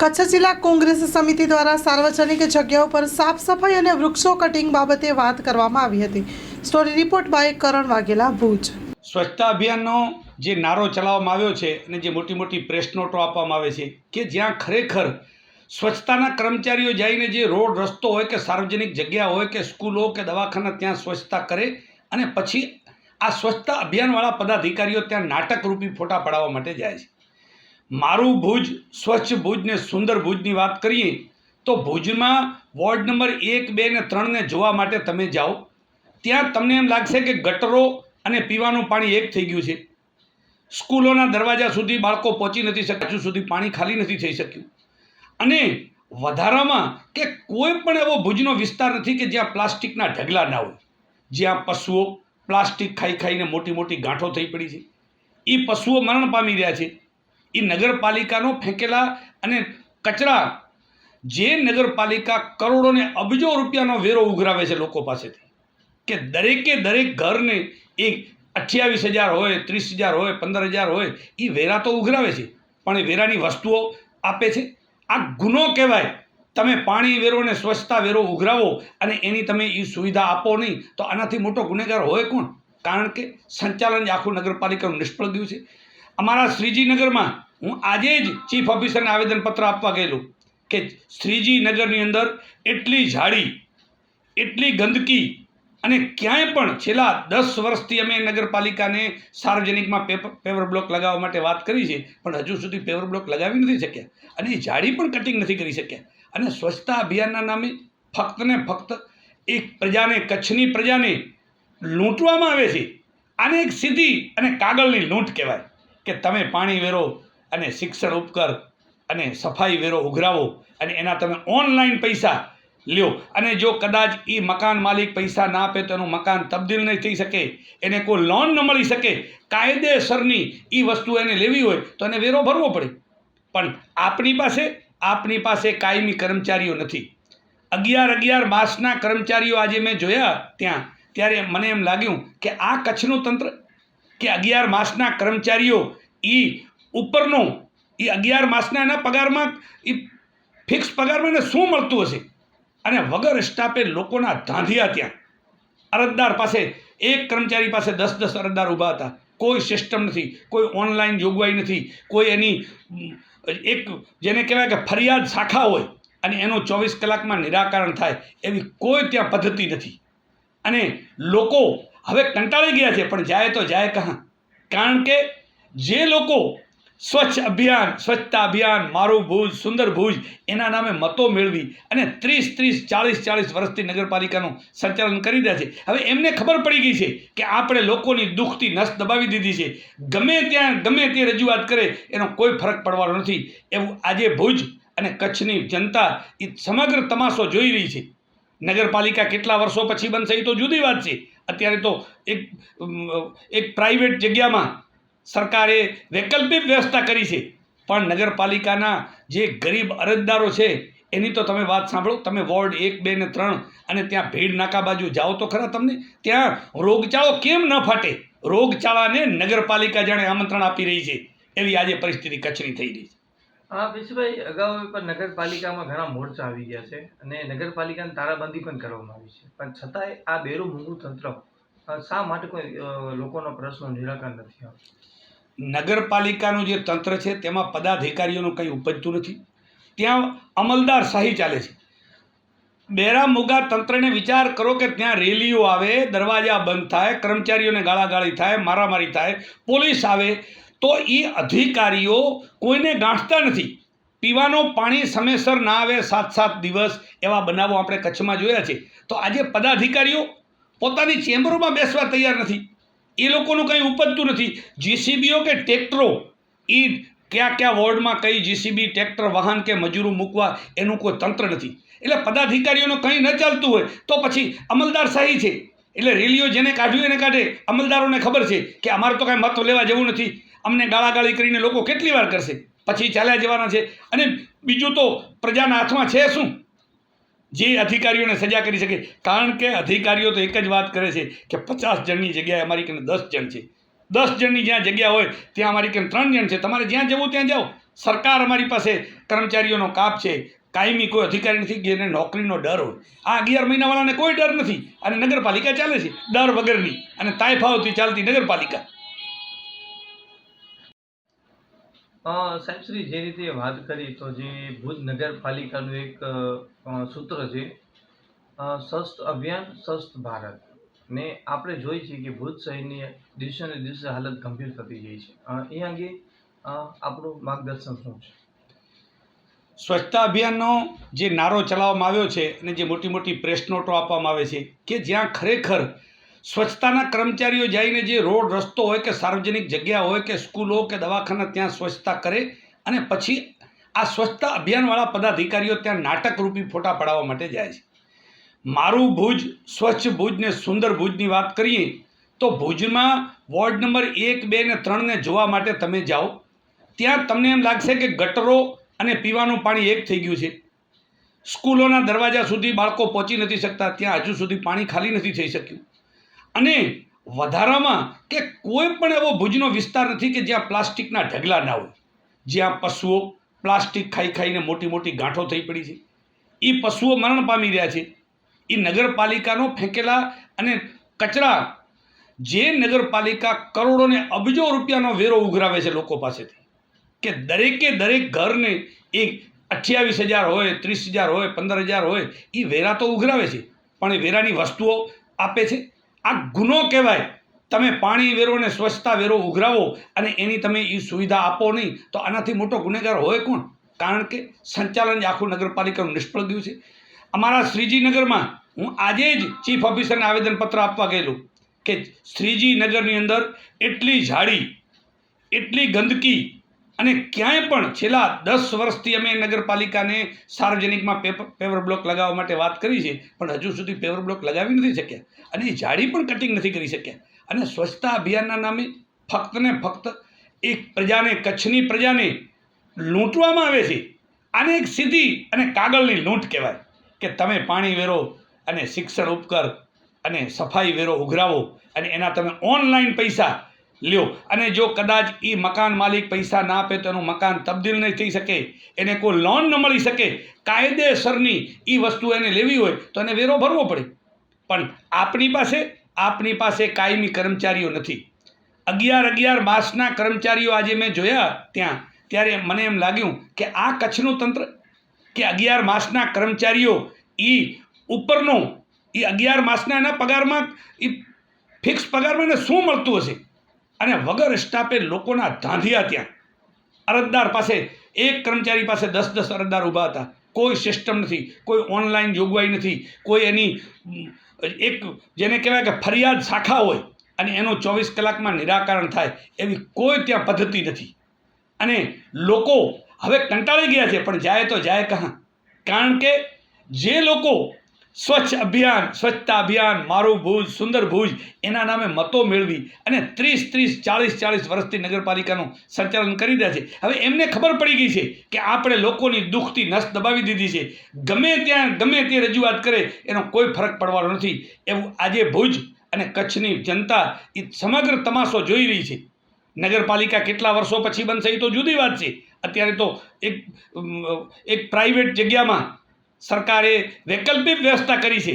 કચ્છ જિલ્લા કોંગ્રેસ સમિતિ દ્વારા સાર્વજનિક જગ્યાઓ પર સાફ સફાઈ અને વૃક્ષો કટિંગ બાબતે વાત કરવામાં આવી હતી. Story report by Karan Vaghela, Bhuj. સ્વચ્છતા અભિયાનનો જે નારો ચલાવવામાં આવ્યો છે અને જે મોટી મોટી પ્રેસ નોટો આપવામાં આવે છે કે જ્યાં ખરેખર સ્વચ્છતાના કર્મચારીઓ જઈને જે રોડ રસ્તો હોય કે સાર્વજનિક જગ્યા હોય કે સ્કૂલો કે દવાખાના ત્યાં સ્વચ્છતા કરે અને પછી આ સ્વચ્છતા અભિયાનવાળા પદાધિકારીઓ ત્યાં નાટકરૂપી ફોટા પડાવવા માટે જાય છે. મારું ભુજ, સ્વચ્છ ભુજ ને સુંદર ભુજની વાત કરીએ, તો ભુજમાં વોર્ડ નંબર એક, બે ને ત્રણને જોવા માટે તમે જાઓ. ત્યાં તમને એમ લાગશે કે ગટરો અને પીવાનું પાણી એક થઈ ગયું છે. સ્કૂલોના દરવાજા સુધી બાળકો પહોંચી નથી શક્યા, હજુ સુધી પાણી ખાલી નથી થઈ શક્યું. અને વધારામાં કે કોઈ પણ એવો ભુજનો વિસ્તાર નથી કે જ્યાં પ્લાસ્ટિકના ઢગલા ના હોય. જ્યાં પશુઓ પ્લાસ્ટિક ખાઈ ખાઈને મોટી મોટી ગાંઠો થઈ પડી છે. એ પશુઓ મરણ પામી રહ્યા છે. એ નગરપાલિકાનો ફેંકેલા અને કચરા જે નગરપાલિકા કરોડોને અબજો રૂપિયાનો વેરો ઉઘરાવે છે લોકો પાસેથી. કે દરેકે દરેક ઘરને એ અઠ્યાવીસ હજાર હોય, ત્રીસ હજાર હોય, પંદર હજાર હોય એ વેરા તો ઉઘરાવે છે. પણ એ વેરાની વસ્તુઓ આપે છે. આ ગુનો કહેવાય. તમે પાણી વેરો અને સ્વચ્છતા વેરો ઉઘરાવો અને એની તમે એ સુવિધા આપો નહીં, તો આનાથી મોટો ગુનેગાર હોય કોણ? કારણ કે સંચાલન આખું નગરપાલિકાનું નિષ્ફળ ગયું છે. અમારા શ્રીજીનગરમાં હું આજે જ ચીફ ઓફિસરને આવેદનપત્ર આપવા ગયેલું કે શ્રીજીનગરની અંદર એટલી ઝાડી, એટલી ગંદકી અને ક્યાંય પણ છેલ્લા દસ વર્ષથી અમે નગરપાલિકાને સાર્વજનિકમાં પેપર પેવર બ્લોક લગાવવા માટે વાત કરી છે, પણ હજુ સુધી પેવર બ્લોક લગાવી નથી શક્યા. અને એ ઝાડી પણ કટિંગ નથી કરી શક્યા. અને સ્વચ્છતા અભિયાનના નામે ફક્ત ને ફક્ત એક પ્રજાને, કચ્છની પ્રજાને લૂંટવામાં આવે છે. આને એક સીધી અને કાગળની લૂંટ કહેવાય. કે તમે પાણી વેરો અને શિક્ષણ ઉપકર અને સફાઈ વેરો ઉઘરાવો અને એના તમે ઓનલાઈન પૈસા લ્યો. અને જો કદાચ એ મકાન માલિક પૈસા ના આપે તો એનું મકાન તબદીલ નહીં થઈ શકે, એને કોઈ લોન ન મળી શકે, કાયદેસરની એ વસ્તુ એને લેવી હોય તો એને વેરો ભરવો પડે. પણ આપણી પાસે, આપની પાસે કાયમી કર્મચારીઓ નથી. અગિયાર અગિયાર માસના કર્મચારીઓ આજે મેં જોયા ત્યાં, ત્યારે મને એમ લાગ્યું કે આ કચ્છનું તંત્ર કે અગિયાર માસના કર્મચારીઓ એ ઉપરનો એ અગિયાર માસના એના પગારમાં એ ફિક્સ પગારમાં એને શું મળતું હશે? અને વગર સ્ટાફે લોકોના ધાંધિયા ત્યાં. અરજદાર પાસે, એક કર્મચારી પાસે દસ દસ અરજદાર ઊભા હતા. કોઈ સિસ્ટમ નથી, કોઈ ઓનલાઈન જોગવાઈ નથી, કોઈ એની, એક જેને કહેવાય કે ફરિયાદ શાખા હોય, અને એનું ચોવીસ કલાકમાં નિરાકરણ થાય, એવી કોઈ ત્યાં પદ્ધતિ નથી. અને લોકો હવે કંટાળી ગયા છે, પણ જાય તો જાય કહા. કારણ કે જે લોકો સ્વચ્છ અભિયાન, સ્વચ્છતા અભિયાન, મારું ભુજ, સુંદર ભુજ, એના નામે મતો મેળવી અને ત્રીસ ત્રીસ, ચાળીસ ચાળીસ વર્ષથી નગરપાલિકાનું સંચાલન કરી રહ્યા છે. હવે એમને ખબર પડી ગઈ છે કે આપણે લોકોની દુઃખથી નસ દબાવી દીધી છે. ગમે ત્યાં, ગમે તે રજૂઆત કરે, એનો કોઈ ફરક પડવાનો નથી. એવું આજે ભુજ અને કચ્છની જનતા એ સમગ્ર તમાશો જોઈ રહી છે. નગરપાલિકા કેટલા વર્ષો પછી બનશે એ તો જુદી વાત છે. અત્યારે તો એક એક પ્રાઇવેટ જગ્યામાં સરકારે વૈકલ્પિક વ્યવસ્થા કરી છે. પણ નગરપાલિકાના જે ગરીબ અરજદારો છે, એની તો તમે વાત સાંભળો, તમે વોર્ડ એક, બે ને ત્રણ અને ત્યાં ભીડ નાકા બાજુ જાઓ તો ખરા તમને, ત્યાં રોગચાળો કેમ ન ફાટે? રોગચાળાને નગરપાલિકા જાણે આમંત્રણ આપી રહી છે. એવી આજે પરિસ્થિતિ કચ્છની થઈ રહી છે. હા, વિશુભાઈ, અગાઉ પણ નગરપાલિકામાં ઘણા મોરચા આવી ગયા છે અને નગરપાલિકાની તારાબંધી પણ કરવામાં આવી છે. પણ છતાંય આ બેરું મૂંગું તંત્ર શા માટે કોઈ લોકોનો પ્રશ્નો નિરાકરણ નથી આવતું? નગરપાલિકાનું જે તંત્ર છે, તેમાં પદાધિકારીઓનું કંઈ ઉપજતું નથી. ત્યાં અમલદાર શાહી ચાલે છે. બેરા મોગા તંત્રને વિચાર કરો કે ત્યાં રેલીઓ આવે, દરવાજા બંધ થાય, કર્મચારીઓને ગાળાગાળી થાય, મારામારી થાય, પોલીસ આવે તો એ અધિકારીઓ કોઈને ગાંઠતા નથી. પીવાનું પાણી સમયસર ના આવે સાત સાત દિવસ એવા બનાવો આપણે કચ્છમાં જોયા છે. તો આજે પદાધિકારીઓ પોતાની ચેમ્બરોમાં બેસવા તૈયાર નથી. એ લોકોનું કંઈ ઉપજતું નથી. જીસીબીઓ કે ટ્રેક્ટરો એ કયા કયા વોર્ડમાં કઈ જીસીબી, ટ્રેક્ટર, વાહન કે મજૂરો મૂકવા એનું કોઈ તંત્ર નથી. એટલે પદાધિકારીઓનું કંઈ ન ચાલતું હોય તો પછી અમલદાર શાહી છે. એટલે રેલીઓ જેને કાઢ્યું એને કાઢે. અમલદારોને ખબર છે કે અમારે તો કાંઈ મત લેવા જેવું નથી. અમને ગાળાગાળી કરીને લોકો કેટલી વાર કરશે? પછી ચાલ્યા જવાના છે. અને બીજું તો પ્રજાના હાથમાં છે શું? જે અધિકારીઓને સજા કરી શકે. કારણ કે અધિકારીઓ તો એક જ વાત કરે છે કે પચાસ જણની જગ્યાએ અમારી કને દસ જણ છે. દસ જણની જ્યાં જગ્યા હોય, ત્યાં અમારી કને ત્રણ જણ છે. તમારે જ્યાં જવું ત્યાં જાઓ. સરકાર અમારી પાસે કર્મચારીઓનો કાપ છે. કાયમી કોઈ અધિકારી નથી જેને નોકરીનો ડર હોય. આ અગિયાર મહિનાવાળાને કોઈ ડર નથી. અને નગરપાલિકા ચાલે છે. ડર વગરની. અને તાયફાવથી ચાલતી નગરપાલિકા. અ, સાહેબ શ્રી જે રીતે વાત કરી તો જે ભુજ નગરપાલિકાનું એક સૂત્ર છે સ્વસ્થ અભિયાન સ્વસ્થ ભારત. ને આપણે જોઈએ છીએ કે ભુજ શહેરની દિવસે ને દિવસે હાલત ગંભીર થતી જાય છે. એ અંગે આપણું માર્ગદર્શન શું છે? સ્વચ્છતા અભિયાનનો જે નારો ચલાવવામાં આવ્યો છે અને જે મોટી મોટી પ્રેસ નોટો આપવામાં આવે છે કે જ્યાં ખરેખર સ્વચ્છતાના કર્મચારીઓ જઈને જે રોડ રસ્તો હોય કે સાર્વજનિક જગ્યા હોય કે સ્કૂલો કે દવાખાના ત્યાં સ્વચ્છતા કરે અને પછી આ સ્વચ્છતા અભિયાનવાળા પદાધિકારીઓ ત્યાં નાટકરૂપી ફોટા પડાવવા માટે જાય છે. મારું ભુજ, સ્વચ્છ ભુજ ને સુંદર ભુજની વાત કરીએ તો ભુજમાં વોર્ડ નંબર એક, બે ને ત્રણને જોવા માટે તમે જાઓ. ત્યાં તમને એમ લાગશે કે ગટરો અને પીવાનું પાણી એક થઈ ગયું છે. સ્કૂલોના દરવાજા સુધી બાળકો પહોંચી નથી શકતા. ત્યાં હજુ સુધી પાણી ખાલી નથી થઈ શક્યું. અને વધારામાં કે કોઈ પણ એવો ભુજનો વિસ્તાર નથી કે જ્યાં પ્લાસ્ટિકના ઢગલા ના હોય. જ્યાં પશુઓ પ્લાસ્ટિક ખાઈ ખાઈને મોટી મોટી ગાંઠો થઈ પડી છે. એ પશુઓ મરણ પામી રહ્યા છે. એ નગરપાલિકાનો ફેંકેલા અને કચરા જે નગરપાલિકા કરોડો ને અબજો રૂપિયાનો વેરો ઉઘરાવે છે લોકો પાસેથી. કે દરેકે દરેક ઘરને એ અઠ્યાવીસ હજાર હોય, ત્રીસ હજાર હોય, પંદર હજાર હોય એ વેરા તો ઉઘરાવે છે. પણ એ વેરાની વસ્તુઓ આપે છે. આ ગુનો કહેવાય. તમે પાણી વેરો અને સ્વચ્છતા વેરો ઉઘરાવો અને એની તમે એ સુવિધા આપો નહીં, તો આનાથી મોટો ગુનેગાર હોય કોણ? કારણ કે સંચાલન આખું નગરપાલિકાનું નિષ્ફળ ગયું છે. અમારા શ્રીજીનગરમાં હું આજે જ ચીફ ઓફિસરને આવેદનપત્ર આપવા ગયેલું કે શ્રીજીનગરની અંદર એટલી ઝાડી, એટલી ગંદકી અને ક્યાંય પણ છેલ્લા દસ વર્ષથી અમે નગરપાલિકાને સાર્વજનિકમાં પેવર બ્લોક લગાવવા માટે વાત કરી છે, પણ હજુ સુધી પેવર બ્લોક લગાવી નથી શક્યા. અને એ ઝાડી પણ કટિંગ નથી કરી શક્યા. અને સ્વચ્છતા અભિયાનના નામે ફક્ત ને ફક્ત એક પ્રજાને, કચ્છની પ્રજાને લૂંટવામાં આવે છે. આને એક સીધી અને કાગળની લૂંટ કહેવાય કે તમે પાણી વેરો અને શિક્ષણ ઉપકર અને સફાઈ વેરો ઉઘરાવો અને એના તમે ઓનલાઈન પૈસા લ્યો. અને જો કદાચ એ મકાન માલિક પૈસા ના આપે તો એનું મકાન તબદીલ નહીં થઈ શકે, એને કોઈ લોન ન મળી શકે, કાયદેસરની એ વસ્તુ એને લેવી હોય તો એને વેરો ભરવો પડે. પણ આપણી પાસે, આપની પાસે કાયમી કર્મચારીઓ નથી. અગિયાર અગિયાર માસના કર્મચારીઓ આજે મેં જોયા ત્યાં, ત્યારે મને એમ લાગ્યું કે આ કચ્છનું તંત્ર, કે અગિયાર માસના કર્મચારીઓ એ ઉપરનો એ અગિયાર માસના એના પગારમાં એ ફિક્સ પગારમાં એને શું મળતું હશે? અને વગર સ્ટાફે લોકોના ધાંધિયા ત્યાં. અરજદાર પાસે એક કર્મચારી પાસે દસ દસ અરજદાર ઊભા હતા. કોઈ સિસ્ટમ નથી, કોઈ ઓનલાઈન જોગવાઈ નથી, કોઈ એની એક જેને કહેવાય કે ફરિયાદ શાખા હોય અને એનું ચોવીસ કલાકમાં નિરાકરણ થાય એવી કોઈ ત્યાં પદ્ધતિ નથી. અને લોકો હવે કંટાળી ગયા છે, પણ જાય તો જાય કહાં. કારણ કે જે લોકો સ્વચ્છ અભિયાન, સ્વચ્છતા અભિયાન, મારું ભુજ, સુંદર ભુજ, એના નામે મતો મેળવી અને ત્રીસ ત્રીસ, ચાળીસ ચાળીસ વર્ષથી નગરપાલિકાનું સંચાલન કરી રહ્યા છે. હવે એમને ખબર પડી ગઈ છે કે આપણે લોકોની દુઃખથી નસ દબાવી દીધી છે. ગમે ત્યાં, ગમે તે રજૂઆત કરે, એનો કોઈ ફરક પડવાનો નથી. એવું આજે ભુજ અને કચ્છની જનતા એ સમગ્ર તમાશો જોઈ રહી છે. નગરપાલિકા કેટલા વર્ષો પછી બનશે એ તો જુદી વાત છે. અત્યારે તો એક એક પ્રાઇવેટ જગ્યામાં સરકારે વૈકલ્પિક વ્યવસ્થા કરી છે.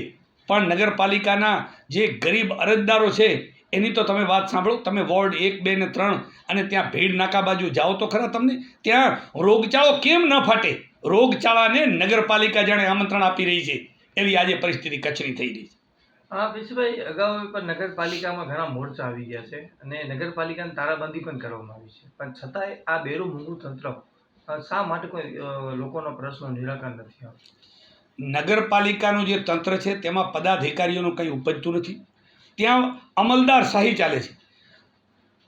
પણ નગરપાલિકાના જે ગરીબ અરજદારો છે, એની તો તમે વાત સાંભળો, તમે વોર્ડ એક, બે ને ત્રણ અને ત્યાં ભીડ નાકા બાજુ જાઓ તો ખરા તમને, ત્યાં રોગચાળો કેમ ન ફાટે? રોગચાળાને નગરપાલિકા જાણે આમંત્રણ આપી રહી છે. એવી આજે પરિસ્થિતિ કચ્છની થઈ રહી છે. હા પીશુભાઈ અગાઉ પણ નગરપાલિકામાં ઘણા મોરચા આવી ગયા છે અને નગરપાલિકાની તારાબંધી પણ કરવામાં આવી છે. પણ છતાંય આ બેરું મૂંગું તંત્ર શા માટે કોઈ લોકોનો પ્રશ્ન નિરાકરણ નથી આવતું? નગરપાલિકાનું જે તંત્ર છે, તેમાં પદાધિકારીઓનું કંઈ ઉપજતું નથી. ત્યાં અમલદાર શાહી ચાલે છે.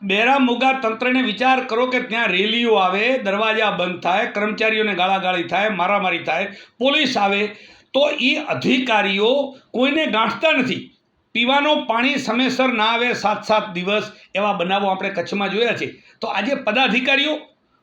બેરા મુગા તંત્રને વિચાર કરો કે ત્યાં રેલીઓ આવે, દરવાજા બંધ થાય, કર્મચારીઓને ગાળાગાળી થાય, મારામારી થાય, પોલીસ આવે, તો એ અધિકારીઓ કોઈને ગાંઠતા નથી. પીવાનું પાણી સમયસર ના આવે સાત સાત દિવસ, એવા બનાવો આપણે કચ્છમાં જોયા છે. તો આજે પદાધિકારીઓ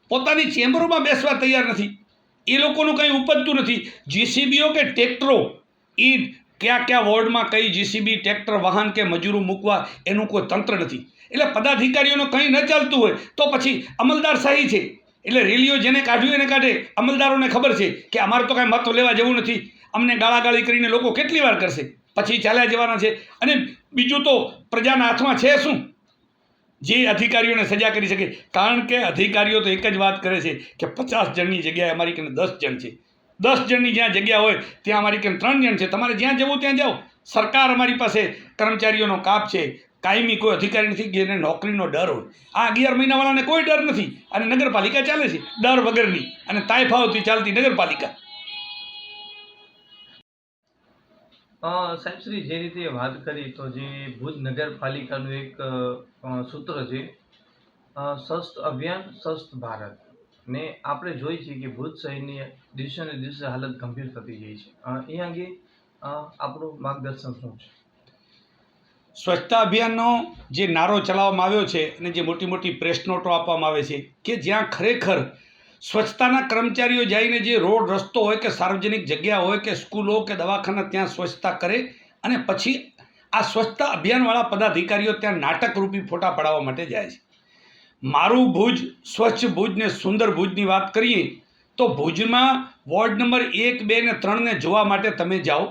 પોતાની ચેમ્બરોમાં બેસવા તૈયાર નથી. એ લોકોનું કંઈ ઉપજતું નથી. જીસીબીઓ કે ટ્રેક્ટરો એ કયા કયા વોર્ડમાં કઈ જીસીબી ટ્રેક્ટર, વાહન કે મજૂરો મૂકવા, એનું કોઈ તંત્ર નથી. એટલે પદાધિકારીઓનું કંઈ ન ચાલતું હોય તો પછી અમલદાર શાહી છે. એટલે રેલીઓ જેને કાઢ્યું એને કાઢે. અમલદારોને ખબર છે કે અમારે તો કાંઈ મત લેવા જવું નથી. અમને ગાળાગાળી કરીને લોકો કેટલી વાર કરશે? પછી ચાલ્યા જવાના છે. અને બીજું તો પ્રજાના હાથમાં છે શું? જે અધિકારીઓને સજા કરી શકે, કારણ કે અધિકારીઓ તો એક જ વાત કરે છે કે પચાસ જણની જગ્યાએ અમારી કને દસ જણ છે. દસ જણની જ્યાં જગ્યા હોય, ત્યાં અમારી કને ત્રણ જણ છે. તમારે જ્યાં જવું ત્યાં જાઓ. સરકાર અમારી પાસે કર્મચારીઓનો કાપ છે. કાયમી કોઈ અધિકારી નથી જેને નોકરીનો ડર હોય. આ અગિયાર મહિનાવાળાને કોઈ ડર નથી. અને નગરપાલિકા ચાલે છે. ડર વગરની. અને તાયફાવથી ચાલતી નગરપાલિકા. અ, સાહેબ શ્રી જે રીતે વાત કરી તો જે ભુજ નગરપાલિકાનું એક સૂત્ર છે સ્વસ્થ અભિયાન સ્વસ્થ ભારત. ને આપણે જોઈ છીએ કે ભુજ શહેરની દિવસે ને દિવસે હાલત ગંભીર થતી જાય છે. એ અંગે આપણું માર્ગદર્શન શું છે? સ્વચ્છતા અભિયાનનો જે નારો ચલાવવામાં આવ્યો છે અને જે મોટી મોટી પ્રેસ નોટો આપવામાં આવે છે કે જ્યાં ખરેખર સ્વચ્છતાના કર્મચારીઓ જઈને જે રોડ રસ્તો હોય કે સાર્વજનિક જગ્યા હોય કે સ્કૂલો કે દવાખાના, ત્યાં સ્વચ્છતા કરે અને પછી આ સ્વચ્છતા અભિયાનવાળા પદાધિકારીઓ ત્યાં નાટકરૂપી ફોટા પડાવવા માટે જાય છે. મારું ભુજ, સ્વચ્છ ભુજ ને સુંદર ભુજની વાત કરીએ તો ભુજમાં વોર્ડ નંબર એક, બે ને ત્રણને જોવા માટે તમે જાઓ.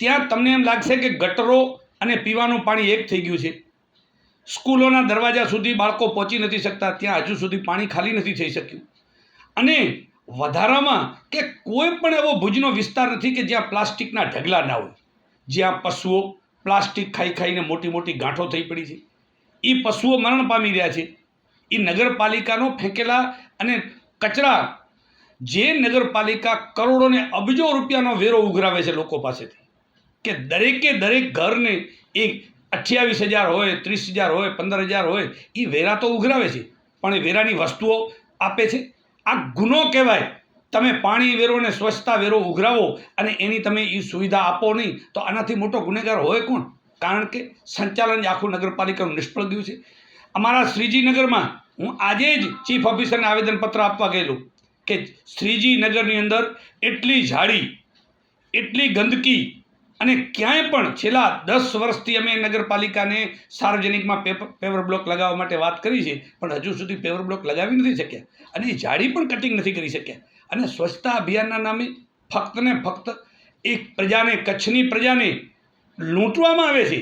ત્યાં તમને એમ લાગશે કે ગટરો અને પીવાનું પાણી એક થઈ ગયું છે. સ્કૂલોના દરવાજા સુધી બાળકો પહોંચી નથી શકતા, ત્યાં હજુ સુધી પાણી ખાલી નથી થઈ શક્યું. અને વધારામાં કે કોઈ પણ એવો ભુજનો વિસ્તાર નથી કે જ્યાં પ્લાસ્ટિકના ઢગલા ના હોય. જ્યાં પશુઓ પ્લાસ્ટિક ખાઈ ખાઈને મોટી મોટી ગાંઠો થઈ પડી છે. એ પશુઓ મરણ પામી રહ્યા છે. એ નગરપાલિકાનો ફેંકેલા અને કચરા જે નગરપાલિકા કરોડોને અબજો રૂપિયાનો વેરો ઉઘરાવે છે લોકો પાસેથી. કે દરેકે દરેક ઘરને એક અઠ્યાવીસ હજાર હોય, ત્રીસ હજાર હોય, પંદર હજાર હોય એ વેરા તો ઉઘરાવે છે. પણ એ વેરાની વસ્તુઓ આપે છે. આ ગુનો કહેવાય. તમે પાણી વેરો અને સ્વચ્છતા વેરો ઉઘરાવો અને એની તમે એ સુવિધા આપો નહીં, તો આનાથી મોટો ગુનેગાર હોય કોણ? કારણ કે સંચાલન આખું નગરપાલિકાનું નિષ્ફળ ગયું છે. અમારા શ્રીજીનગરમાં હું આજે જ ચીફ ઓફિસરને આવેદનપત્ર આપવા ગયેલું કે શ્રીજીનગરની અંદર એટલી ઝાડી, એટલી ગંદકી અને ક્યાંય પણ છેલ્લા દસ વર્ષથી અમે નગરપાલિકાને સાર્વજનિકમાં પેપર પેવર બ્લોક લગાવવા માટે વાત કરી છે, પણ હજુ સુધી પેવર બ્લોક લગાવી નથી શક્યા. અને એ જાડી પણ કટિંગ નથી કરી શક્યા. અને સ્વચ્છતા અભિયાનના નામે ફક્ત ને ફક્ત એક પ્રજાને, કચ્છની પ્રજાને લૂંટવામાં આવે છે.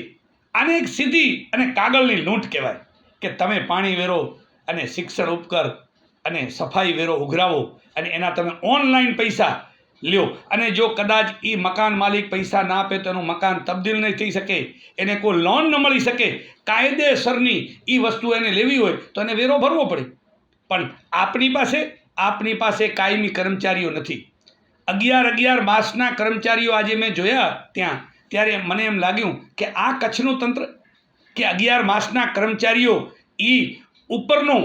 આને એક સીધી અને કાગળની લૂંટ કહેવાય કે તમે પાણી વેરો અને શિક્ષણ ઉપકર અને સફાઈ વેરો ઉઘરાવો અને એના તમે ઓનલાઈન પૈસા લ્યો. અને જો કદાચ એ મકાન માલિક પૈસા ના આપે તો એનું મકાન તબદીલ નહીં થઈ શકે, એને કોઈ લોન ન મળી શકે, કાયદેસરની એ વસ્તુ એને લેવી હોય, તો એને વેરો ભરવો પડે. પણ આપણી પાસે આપની પાસે કાયમી કર્મચારીઓ નથી. અગિયાર અગિયાર માસના કર્મચારીઓ આજે મેં જોયા ત્યાં, ત્યારે મને એમ લાગ્યું કે આ કચ્છનું તંત્ર, કે અગિયાર માસના કર્મચારીઓ એ ઉપરનો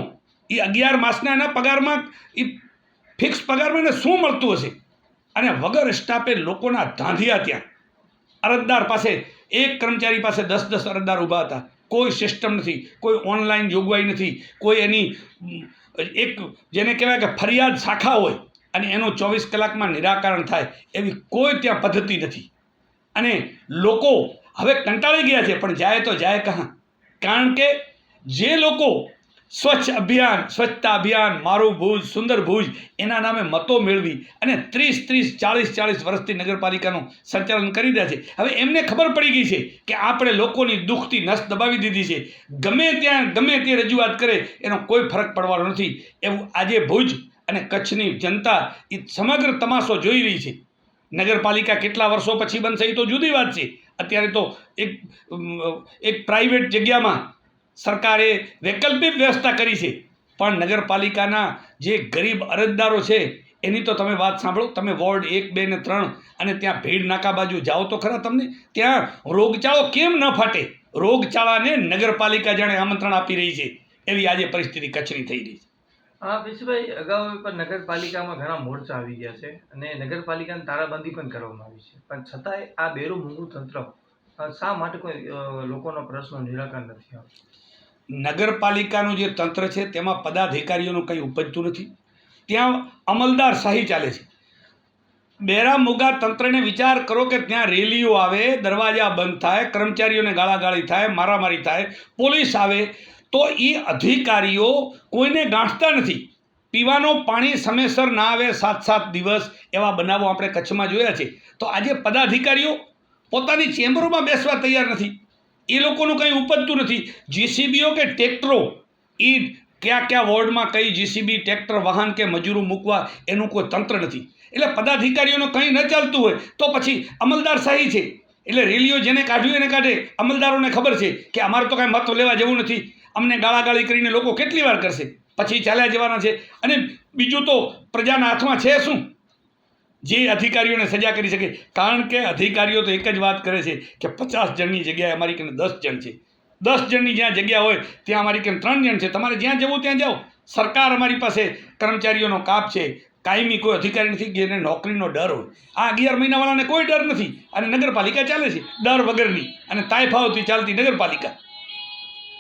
એ અગિયાર માસના એના પગારમાં એ ફિક્સ પગારમાં એને શું મળતું હશે? અને વગર સ્ટાફે લોકોના ધાંધિયા ત્યાં. અરજદાર પાસે એક કર્મચારી પાસે દસ દસ અરજદાર ઊભા હતા. કોઈ સિસ્ટમ નથી, કોઈ ઓનલાઈન જોગવાઈ નથી, કોઈ એની, એક જેને કહેવાય કે ફરિયાદ શાખા હોય અને એનું ચોવીસ કલાકમાં નિરાકરણ થાય એવી કોઈ ત્યાં પદ્ધતિ નથી. અને લોકો હવે કંટાળી ગયા છે, પણ જાય તો જાય કહાં. કારણ કે જે લોકો સ્વચ્છ અભિયાન, સ્વચ્છતા અભિયાન, મારું ભુજ, સુંદર ભુજ, એના નામે મતો મેળવી અને ત્રીસ ત્રીસ, ચાળીસ ચાળીસ વર્ષથી નગરપાલિકાનું સંચાલન કરી રહ્યા છે. હવે એમને ખબર પડી ગઈ છે કે આપણે લોકોની દુઃખથી નસ દબાવી દીધી છે. ગમે ત્યાં, ગમે તે રજૂઆત કરે, એનો કોઈ ફરક પડવાનો નથી. એવું આજે ભુજ અને કચ્છની જનતા એ સમગ્ર તમાશો જોઈ રહી છે. નગરપાલિકા કેટલા વર્ષો પછી બનશે એ તો જુદી વાત છે. અત્યારે તો એક એક પ્રાઇવેટ જગ્યામાં સરકારે વૈકલ્પિક વ્યવસ્થા કરી છે. પણ નગરપાલિકાના જે ગરીબ અરજદારો છે, એની તો તમે વાત સાંભળો, તમે વોર્ડ એક, બે ને ત્રણ અને ત્યાં ભીડ નાકા બાજુ જાઓ તો ખરા તમને, ત્યાં રોગચાળો કેમ ન ફાટે? રોગચાળાને નગરપાલિકા જાણે આમંત્રણ આપી રહી છે. એવી આજે પરિસ્થિતિ કચ્છની થઈ રહી છે. હા પીછુભાઈ અગાઉ પણ નગરપાલિકામાં ઘણા મોરચા આવી ગયા છે અને નગરપાલિકાની તારાબંધી પણ કરવામાં આવી છે. પણ છતાંય આ બેરું મૂંગું તંત્ર શા માટે કોઈ લોકોનો પ્રશ્ન નિરાકરણ નથી આવતું? નગરપાલિકાનું જે તંત્ર છે, તેમાં પદાધિકારીઓનું કંઈ ઉપજતું નથી. ત્યાં અમલદાર શાહી ચાલે છે. બેરા મુગા તંત્રને વિચાર કરો કે ત્યાં રેલીઓ આવે, દરવાજા બંધ થાય, કર્મચારીઓને ગાળાગાળી થાય, મારામારી થાય, પોલીસ આવે, તો એ અધિકારીઓ કોઈને ગાંઠતા નથી. પીવાનું પાણી સમયસર ના આવે સાત સાત દિવસ એવા બનાવો આપણે કચ્છમાં જોયા છે. તો આજે પદાધિકારીઓ પોતાની ચેમ્બરોમાં બેસવા તૈયાર નથી. એ લોકોનું કંઈ ઉપજતું નથી. જીસીબીઓ કે ટ્રેક્ટરો, એ કયા કયા વોર્ડમાં કઈ જીસીબી ટ્રેક્ટર, વાહન કે મજૂરો મૂકવા, એનું કોઈ તંત્ર નથી. એટલે પદાધિકારીઓનું કંઈ ન ચાલતું હોય તો પછી અમલદાર શાહી છે. એટલે રેલીઓ જેને કાઢ્યું એને કાઢે. અમલદારોને ખબર છે કે અમારે તો કાંઈ મત લેવા જેવું નથી. અમને ગાળાગાળી કરીને લોકો કેટલી વાર કરશે? પછી ચાલ્યા જવાના છે. અને બીજું તો પ્રજાના હાથમાં છે શું? જે અધિકારીઓને સજા કરી શકે, કારણ કે અધિકારીઓ તો એક જ વાત કરે છે કે પચાસ જણની જગ્યાએ અમારી કેમ દસ જણ છે. દસ જણની જ્યાં જગ્યા હોય, ત્યાં અમારી કેમ ત્રણ જણ છે. તમારે જ્યાં જવું ત્યાં જાઓ. સરકાર અમારી પાસે કર્મચારીઓનો કાપ છે. કાયમી કોઈ અધિકારી નથી જેને નોકરીનો ડર હોય. આ અગિયાર મહિનાવાળાને કોઈ ડર નથી. અને નગરપાલિકા ચાલે છે, ડર વગરની. અને તાયફાવથી ચાલતી નગરપાલિકા.